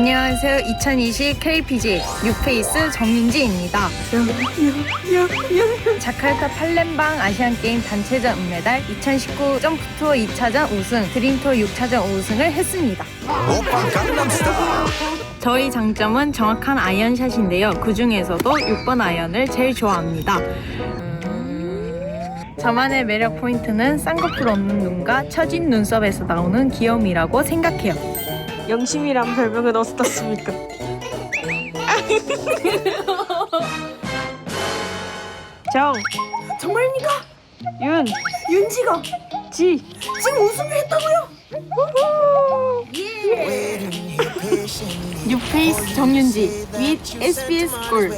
안녕하세요. 2020 KPG 뉴페이스 정윤지입니다. 자카르타 팔렘방 아시안게임 단체전 은메달, 2019 점프투어 2차전 우승, 드림투어 6차전 우승을 했습니다. 강남스타일 저희 장점은 정확한 아이언샷인데요. 그 중에서도 6번 아이언을 제일 좋아합니다. 저만의 매력 포인트는 쌍꺼풀 없는 눈과 처진 눈썹에서 나오는 귀여움이라고 생각해요. 영심이란 별명은 어떻습니까? 정. 정말입니까? 윤. 윤지가? 지. 지금 우승을 했다고요? 뉴페이스 정윤지 with SBS 골